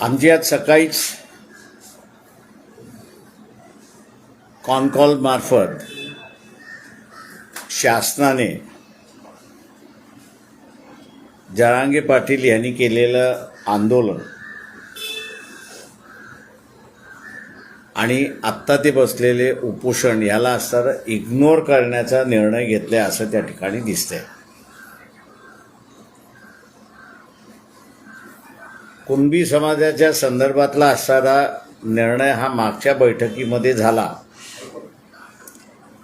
आमची आज सकाळीच कॉनकॉल मार्फत शासनाने जरांगे पाटील यांनी केलेलं आंदोलन आणि आत्ता ते बसलेले उपोषण याला असणारं इग्नोर करण्याचा निर्णय घेतला असं त्या ठिकाणी दिसतंय. कुणबी समाजाच्या संदर्भातला असणारा निर्णय हा मागच्या बैठकीमध्ये झाला.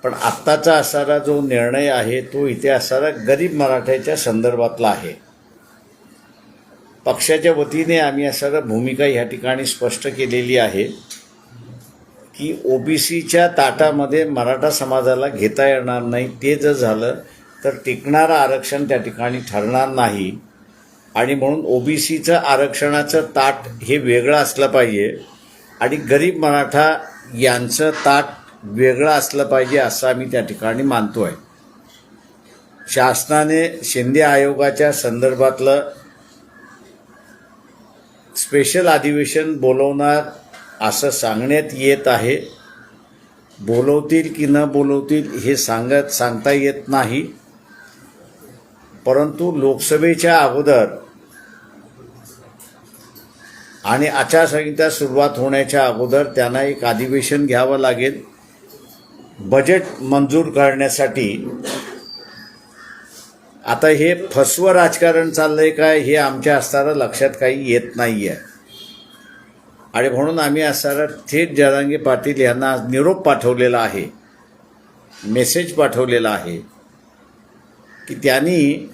पण आत्ताचा असणारा जो निर्णय आहे तो इथे असणारा गरीब मराठ्याच्या संदर्भातला आहे. पक्षाच्या वतीने आम्ही असणारा भूमिका ह्या ठिकाणी स्पष्ट केलेली आहे की ओबीसीच्या ताटामध्ये मराठा समाजाला घेता येणार नाही. ते जर झालं तर टिकणारं आरक्षण त्या ठिकाणी ठरणार नाही. आणि म्हणून ओबीसीचं आरक्षणाचं ताट हे वेगळं असलं पाहिजे आणि गरीब मराठा यांचं ताट वेगळं असलं पाहिजे असं आम्ही त्या ठिकाणी मानतो आहे शासनाने शिंदे आयोगाच्या संदर्भातलं स्पेशल अधिवेशन बोलवणार असं सांगण्यात येत आहे. बोलवतील की न बोलवतील हे सांगत सांगता येत नाही. परंतु लोकसभेच्या अगोदर आणि आचारसंहिता सुरुवात होण्याच्या अगोदर त्यांना एक अधिवेशन घ्यावं लागेल. बजेट मंजूर करण्यासाठी. आता हे फसवं राजकारण चाललंय काय हे आमच्या असताना लक्षात काही येत नाही आहे आणि म्हणून आम्ही असताना थेट जरांगे पाटील यांना आज निरोप पाठवलेला आहे. मेसेज पाठवलेला आहे. की त्यांनी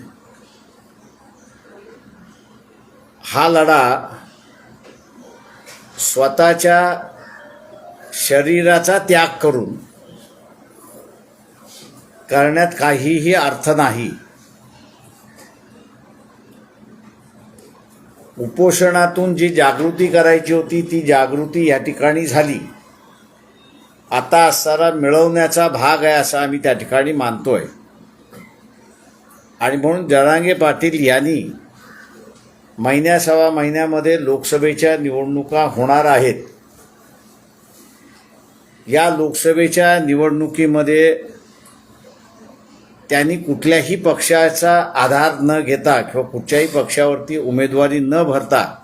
हा लढा स्वतःच्या शरीराचा त्याग करून करण्यात काहीही अर्थ नाही. उपोषणातून जी जागृती करायची होती ती जागृती या ठिकाणी झाली. आता असणारा मिळवण्याचा भाग आहे असं आम्ही त्या ठिकाणी मानतोय. आणि म्हणून जरांगे पाटील यांनी महिन्या सव्वा महिन्यामध्ये लोकसभेच्या निवडणुका होणार आहेत. या लोकसभेच्या निवडणुकीमध्ये त्यांनी कुठल्याही पक्षाचा आधार न घेता किंवा कुठच्याही पक्षावरती उमेदवारी न भरता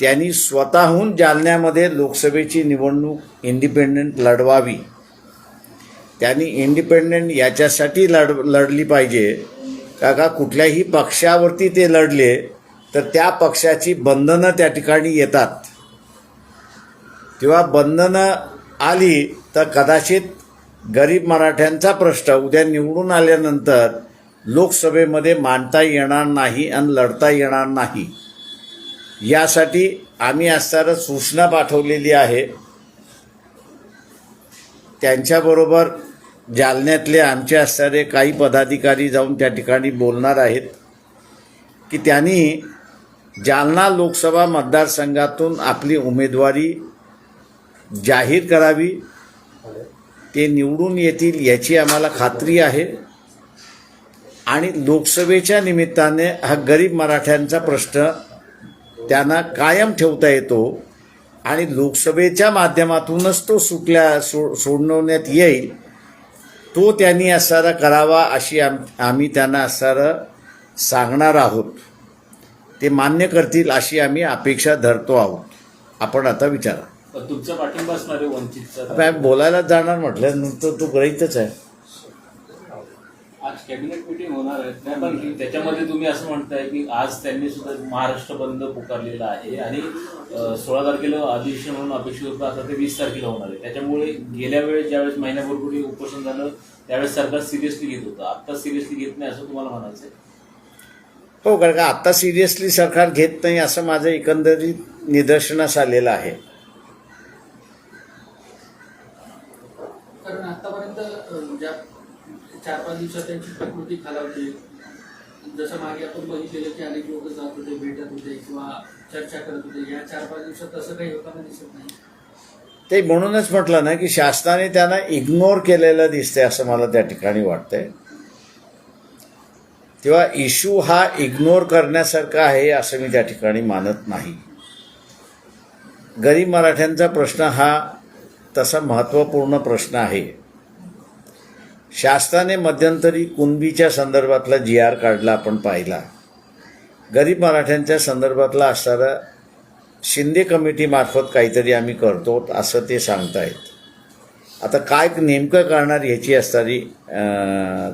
त्यांनी स्वतःहून जालन्यामध्ये लोकसभेची निवडणूक इंडिपेंडंट लढवावी. त्यांनी इंडिपेंडंट याच्यासाठी लढ लढली पाहिजे. काका कुठल्याही पक्षावरती ते लढले तर त्या पक्षाची बंधनं त्या ठिकाणी येतात. तेव्हा बंधनं आली तर कदाचित गरीब मराठ्यांचा प्रश्न उद्या निवडून आल्यानंतर लोकसभेमध्ये मांडता येणार नाही आणि लढता येणार नाही. यासाठी आम्ही असताना सूचना पाठवलेली आहे. त्यांच्याबरोबर जालन्यातले आमचे असणारे काही पदाधिकारी जाऊन त्या ठिकाणी बोलणार आहेत की त्यांनी जालना लोकसभा मतदारसंघातून आपली उमेदवारी जाहीर करावी. ते निवडून येतील याची आम्हाला खात्री आहे. आणि लोकसभेच्या निमित्ताने हा गरीब मराठ्यांचा प्रश्न त्यांना कायम ठेवता येतो आणि लोकसभेच्या माध्यमातूनच तो सुटल्या सो सोडवण्यात येईल. तो त्यांनी असणारा करावा अशी आम आम्ही त्यांना असणारं सांगणार आहोत. ते मान्य करतील अशी आम्ही अपेक्षा धरतो आहोत. आपण आता विचारा. तुमचा पाठिंबा असणार आहे वंचितचा बोलायला जाणार म्हटल्यानंतर तो ग्रहितच आहे. आज कॅबिनेट मिटिंग होणार आहे. पण त्याच्यामध्ये तुम्ही असं म्हणताय की आज त्यांनी सुद्धा महाराष्ट्र बंद पुकारलेला आहे आणि सोळा तारखेला अधिवेशन म्हणून अपेक्षित होतं आता ते वीस तारखेला होणार आहे. त्याच्यामुळे गेल्या वेळेस ज्यावेळेस महिन्यापूर्वी उपोषण झालं त्यावेळेस सरकार सिरियसली घेत होतं. आता सिरियसली घेत नाही असं तुम्हाला म्हणायचं आहे हो कारण का आत्ता सिरियसली सरकार घेत नाही असं माझं एकंदरीत निदर्शनास आलेलं आहे. कारण आतापर्यंत चार पाच दिवसात त्यांची प्रकृती खालावते जसं मागे आपण बघितलेलं की अनेक लोक जात होते भेटत होते किंवा चर्चा करत होते. या चार पाच दिवसात तसं काही होताना दिसत नाही? ते म्हणूनच म्हटलं ना की शासनाने त्यांना इग्नोर केलेलं दिसतंय असं मला त्या ठिकाणी वाटतंय. तेव्हा इश्यू हा इग्नोर करण्यासारखा आहे असं मी त्या ठिकाणी मानत नाही. गरीब मराठ्यांचा प्रश्न हा तसा महत्त्वपूर्ण प्रश्न आहे. शासनाने मध्यंतरी कुणबीच्या संदर्भातला जी आर काढला आपण पाहिला. गरीब मराठ्यांच्या संदर्भातला असणारा शिंदे कमिटीमार्फत काहीतरी आम्ही करतो असं ते सांगतायत. आता काय नेमकं करणार ह्याची असणारी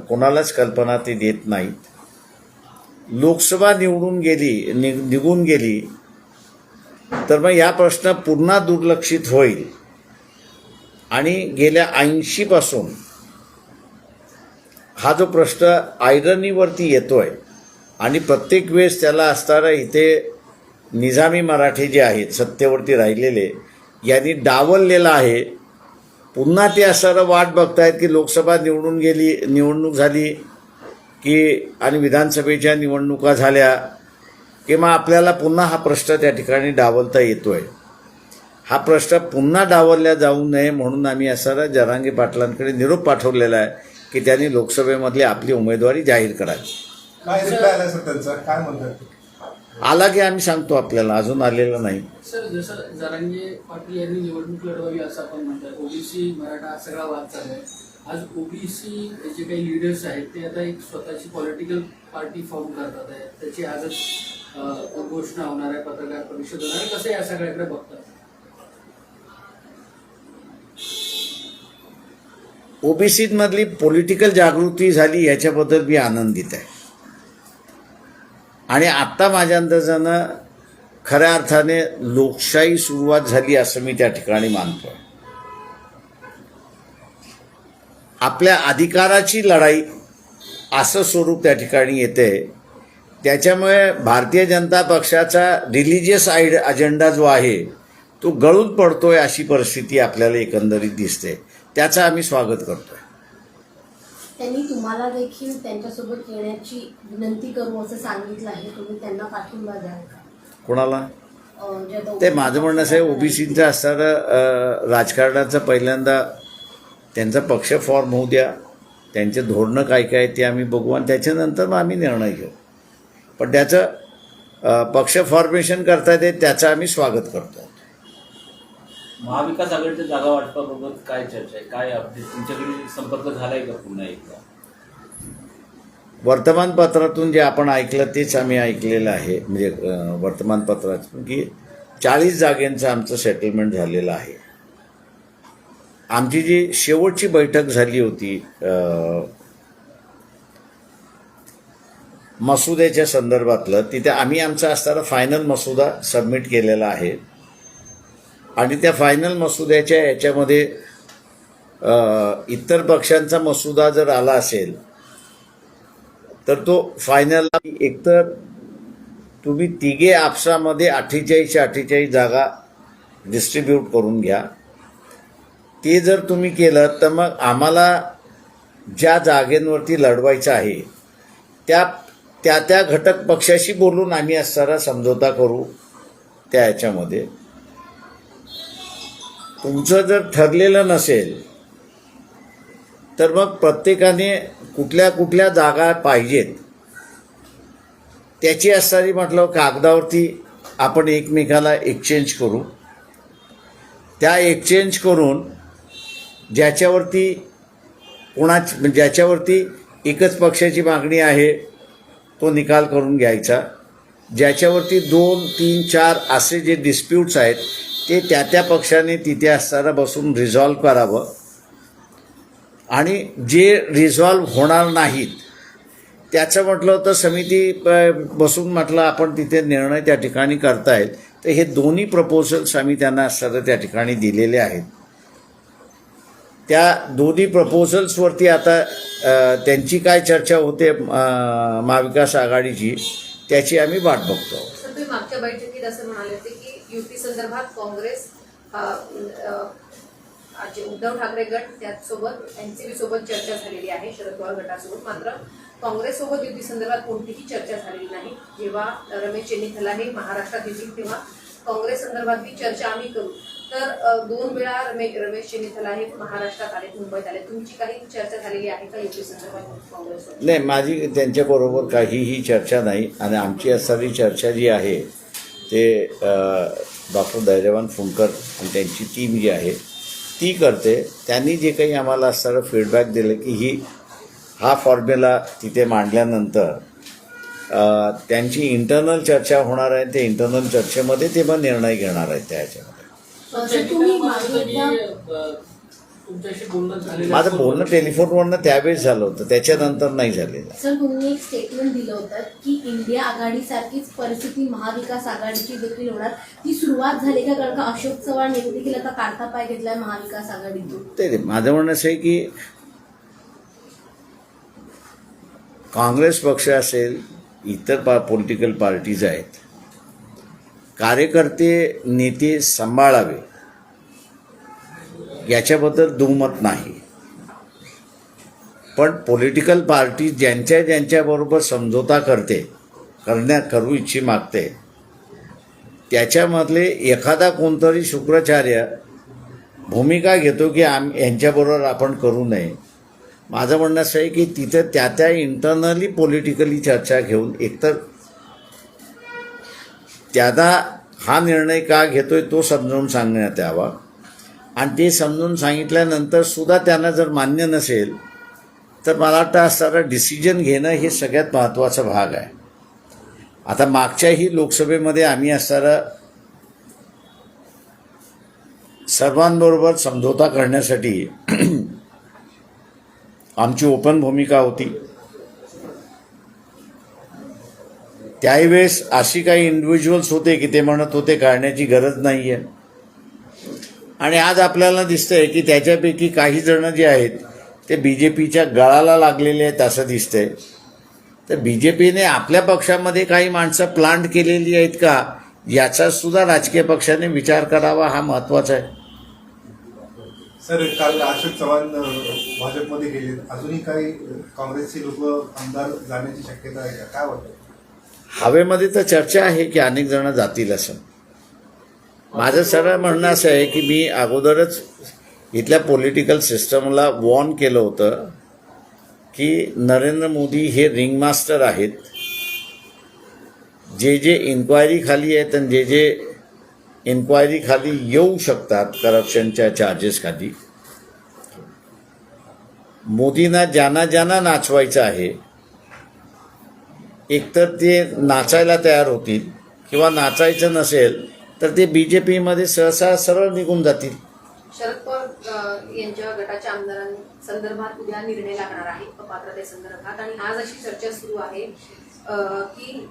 कोणालाच कल्पना ते देत नाहीत. लोकसभा निवडून गेली नि निघून गेली तर मग या प्रश्न पुन्हा दुर्लक्षित होईल. आणि गेल्या ऐंशीपासून हा जो प्रश्न आयरनीवरती येतोय आणि प्रत्येक वेळेस त्याला असणारा इथे निजामी मराठी जे आहेत सत्तेवरती राहिलेले यांनी डावललेला आहे. पुन्हा ते असणारं वाट बघतायत की लोकसभा निवडून गेली निवडणूक झाली की आणि विधानसभेच्या निवडणुका झाल्या किंवा आपल्याला पुन्हा हा प्रश्न त्या ठिकाणी डावलता येतो आहे हा प्रश्न पुन्हा डावलला जाऊ नये म्हणून आम्ही असणारा जरांगे पाटलांकडे निरोप पाठवलेला आहे. की त्यांनी लोकसभेमधली आपली उमेदवारी जाहीर करावी. काय रिप्लाय आला सर त्यांचा? काय म्हणतात? आला की आम्ही सांगतो आपल्याला अजून आलेला नाही. सर जसं जरांगे पाटील यांनी निवडणूक लढवावी असं आपण म्हणतात. ओबीसी मराठा हा सगळा वाद चालू आहे. आज ओबीसी जे काही लिडर्स आहेत ते आता एक स्वतःची पॉलिटिकल पार्टी फॉर्म करतात. आहे त्याची आजच अं, घोषणा होणार आहे पत्रकार परिषद होणार आहे. कसं या सगळ्याकडे बघतात? ओबीसीमधली पॉलिटिकल जागृती झाली याच्याबद्दल मी आनंदित आहे. आणि आत्ता माझ्या अंदाजानं खऱ्या अर्थाने लोकशाही सुरुवात झाली असं मी त्या ठिकाणी मानतो आपल्या अधिकाराची लढाई असं स्वरूप त्या ठिकाणी येते. त्याच्यामुळे भारतीय जनता पक्षाचा रिलिजियस आयड अजेंडा जो आहे तो गळून पडतोय अशी परिस्थिती आपल्याला एकंदरीत दिसते. त्याचं आम्ही स्वागत करतोय. त्यांनी तुम्हाला देखील त्यांच्यासोबत येण्याची विनंती करू असं सांगितलं आहे. तुम्ही त्यांना पाठिंबा द्याल का? कोणाला? ते माझं म्हणणं असं आहे ओबीसीचं असणारं राजकारणाचं पहिल्यांदा त्यांचा पक्ष फॉर्म होऊ द्या. त्यांचे धोरणं काय काय ते आम्ही बघू आणि त्याच्यानंतर मग आम्ही निर्णय घेऊ. पण त्याचं पक्ष फॉर्मेशन करता येते त्याचं आम्ही स्वागत करतो महाविकास आघाडीच्या जागा वाटपाबाबत काय चर्चा आहे? काय अपडेट तुमच्याकडे संपर्क झालाय का पुन्हा एकदा? वर्तमानपत्रातून जे आपण ऐकलं तेच आम्ही ऐकलेलं आहे. म्हणजे वर्तमानपत्रातून की चाळीस जागेंचं आमचं सेटलमेंट झालेलं आहे. आमची जी शेवटची बैठक झाली होती मसुद्याच्या संदर्भातलं तिथे आम्ही आमचा असणारा फायनल मसुदा सबमिट केलेला आहे. आणि त्या फायनल मसुद्याच्या याच्यामध्ये इतर पक्षांचा मसुदा जर आला असेल तर तो फायनल एकतर तुम्ही तिघे आपसामध्ये अठ्ठेचाळीसशे अठ्ठेचाळीस जागा डिस्ट्रीब्यूट करून घ्या. ते जर तुम्ही केलं तर मग आम्हाला ज्या जागेंवरती लढवायचं आहे त्या त्या त्या घटक पक्षाशी बोलून आम्ही असणारा समझोता करू त्या ह्याच्यामध्ये तुमचं जर ठरलेलं नसेल तर मग प्रत्येकाने कुठल्या कुठल्या जागा पाहिजेत. त्याची असणारी म्हटलं कागदावरती आपण एकमेकाला एक्सचेंज करू. त्या एक्सचेंज करून ज्याच्यावरती कोणाच ज्याच्यावरती एकच पक्षाची मागणी आहे तो निकाल करून घ्यायचा. ज्याच्यावरती दोन तीन चार असे जे डिस्प्यूट्स आहेत ते त्या त्या पक्षाने तिथे असताना बसून रिझॉल्व करावं. आणि जे रिझॉल्व होणार नाहीत त्याचं म्हटलं तर समिती प- बसून म्हटलं आपण तिथे निर्णय त्या ठिकाणी करतायत. तर हे दोन्ही प्रपोजल्स आम्ही त्यांना असताना त्या ठिकाणी दिलेले आहेत. त्या दोन्ही प्रपोजल्सवरती आता त्यांची काय चर्चा होते महाविकास आघाडीची त्याची आम्ही वाट बघतो. मागच्या बैठकीत असं म्हणाले होते युती संदर्भात काँग्रेस जे उद्धव ठाकरे गट त्याचसोबत एनसीबी सोबत चर्चा झालेली आहे शरद पवार गटासोबत. मात्र काँग्रेससोबत युती संदर्भात कोणतीही चर्चा झालेली नाही. जेव्हा रमेश चेन्नीथला हे महाराष्ट्रात येतील तेव्हा काँग्रेस संदर्भातली चर्चा आम्ही करू. तर दोन वेळा रमेश रमेश चेन्नीथला हे महाराष्ट्रात आले मुंबईत आले तुमची काही चर्चा झालेली आहे का युती संदर्भात काँग्रेस नाही माझी त्यांच्याबरोबर काहीही चर्चा नाही आणि आमची असणारी चर्चा जी आहे ते डॉक्टर धैर्यवान फुंकर आणि त्यांची टीम जी आहे ती करते. त्यांनी जे काही आम्हाला असणारं फीडबॅक दिलं की ही हा फॉर्म्युला तिथे मांडल्यानंतर त्यांची इंटरनल चर्चा होणार आहे ते इंटरनल चर्चेमध्ये ते मग निर्णय घेणार आहेत त्या ह्याच्यामध्ये तुमच्याशी बोलणं झालेलं माझं बोलणं टेलिफोनवरनं त्यावेळेस झालं होतं त्याच्यानंतर नाही झालेलं. सर तुम्ही एक स्टेटमेंट दिलं होतं की इंडिया आघाडीसारखीच परिस्थिती महाविकास आघाडीची देखील होणार. ती सुरुवात झाली का? कारण का अशोक चव्हाण यांनी देखील आता काढता पाय घेतलाय महाविकास आघाडीतून. ते ते माझं म्हणणं असं आहे की काँग्रेस पक्ष असेल इतर पा पॉलिटिकल पार्टीज आहेत कार्यकर्ते नेते सांभाळावे. याच्याबद्दल दुमत नाही. पण पॉलिटिकल पार्टी ज्यांच्या ज्यांच्याबरोबर समझोता करते करण्या करू इच्छी मागते त्याच्यामधले एखादा कोणतरी शुक्राचार्य भूमिका घेतो की आम यांच्याबरोबर आपण करू नये. माझं म्हणणं असं आहे की तिथं त्या त्या इंटरनली पॉलिटिकली चर्चा घेऊन एकतर त्यादा हा निर्णय का घेतोय तो समजावून सांगण्यात यावा. आणि ते समजून सांगितल्यानंतर सुद्धा त्यांना जर मान्य नसेल तर मला वाटतं असणारं डिसिजन घेणं हे सगळ्यात महत्त्वाचा भाग आहे. आता मागच्याही लोकसभेमध्ये आम्ही असणारं सर्वांबरोबर समझोता करण्यासाठी आमची ओपन भूमिका होती. त्याही वेळेस अशी काही इंडिव्हिज्युअल्स होते की ते म्हणत होते काढण्याची गरज नाही आहे आणि आज आपल्याला दिसतंय की त्याच्यापैकी काही जण जे आहेत ते बी जे पीच्या गळाला लागलेले आहेत असं दिसतंय. तर बी जे पीने आपल्या पक्षामध्ये काही माणसं प्लांट केलेली आहेत का? याचा सुद्धा राजकीय पक्षाने विचार करावा हा महत्त्वाचा आहे. सर काल अशोक चव्हाण भाजपमध्ये गेले अजूनही काही काँग्रेसचे लोक आमदार जाण्याची शक्यता आहे का? काय वाटतं हवेमध्ये तर चर्चा आहे की अनेक जण जातील असं. माझं सरळ म्हणणं असं आहे की मी अगोदरच इथल्या पॉलिटिकल सिस्टमला वॉर्न केलं होतं की नरेंद्र मोदी हे रिंगमास्टर आहेत. जे जे इन्क्वायरी खाली आहेत आणि जे जे इन्क्वायरी खाली येऊ शकतात करप्शनच्या चार्जेस खाली मोदींना ज्यांना ज्यांना नाचवायचं आहे एकतर ते नाचायला तयार होतील किंवा नाचायचं नसेल तर ते बी जे पीमध्ये सहसा सरळ निघून जातील. शरद पवार यांच्या गटाच्या आमदारांसंदर्भात उद्या निर्णय लागणार आहे. अपात्रतेसंदर्भात आणि आज अशी चर्चा सुरू आहे की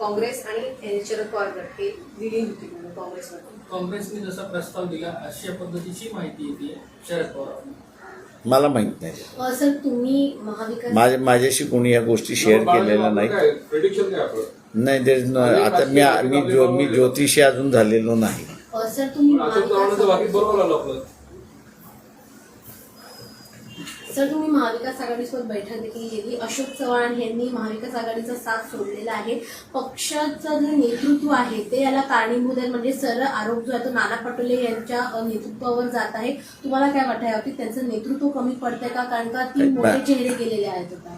काँग्रेस आणि शरद पवार गट हे विलीन होतील म्हणून काँग्रेसमध्ये. काँग्रेसने जसा प्रस्ताव दिला अशा पद्धतीची माहिती येते शरद पवार मला माहीत नाही. सर तुम्ही माझ्याशी कोणी या गोष्टी शेअर केलेल्या नाहीत. प्रेडिक्शन काय आपलं? नाही no- आता मी मी ज्यो मी ज्योतिषी अजून झालेलो नाही. अ, सर तुम्ही अशोक चव्हाणांचं बाकी महाविकास बरोबर आलं आपलं. सर तुम्ही महाविकास आघाडीसोबत बैठक देखील घेतली अशोक चव्हाण यांनी महाविकास आघाडीचा साथ सोडलेला आहे. पक्षाचं जे नेतृत्व आहे ते याला कारणीभूत आहे. म्हणजे सरळ आरोप जो आहे तो नाना पटोले यांच्या अ, नेतृत्वावर जात आहे. तुम्हाला काय वाटतं यावरती त्यांचं नेतृत्व कमी पडतंय का? कारण का तीन मोठे चेहरे गेलेले आहेत आता?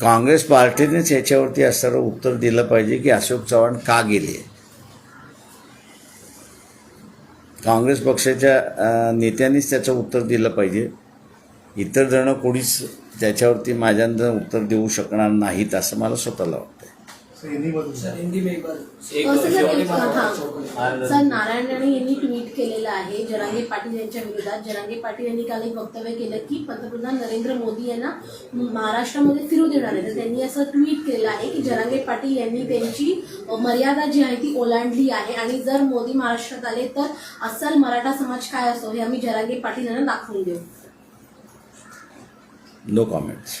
काँग्रेस पार्टीनेच याच्यावरती असणारं उत्तर दिलं पाहिजे की अशोक चव्हाण का गेले? काँग्रेस पक्षाच्या नेत्यांनीच त्याचं उत्तर दिलं पाहिजे. इतर जण कोणीच त्याच्यावरती माझ्यानं उत्तर देऊ शकणार नाहीत असं मला स्वतःला वाटतं. सर नारायण राणे यांनी ट्विट केलेलं आहे. जरांगे पाटील यांच्या विरोधात. जरांगे पाटील यांनी काल एक वक्तव्य केलं की पंतप्रधान नरेंद्र मोदी यांना महाराष्ट्रामध्ये फिरू देणार आहे तर त्यांनी असं ट्विट केलेलं आहे की जरांगे पाटील यांनी त्यांची मर्यादा जी आहे ती ओलांडली आहे आणि जर मोदी महाराष्ट्रात आले तर अस्सल मराठा समाज काय असतो हे आम्ही जरांगे पाटील यांना दाखवून देऊ. No comments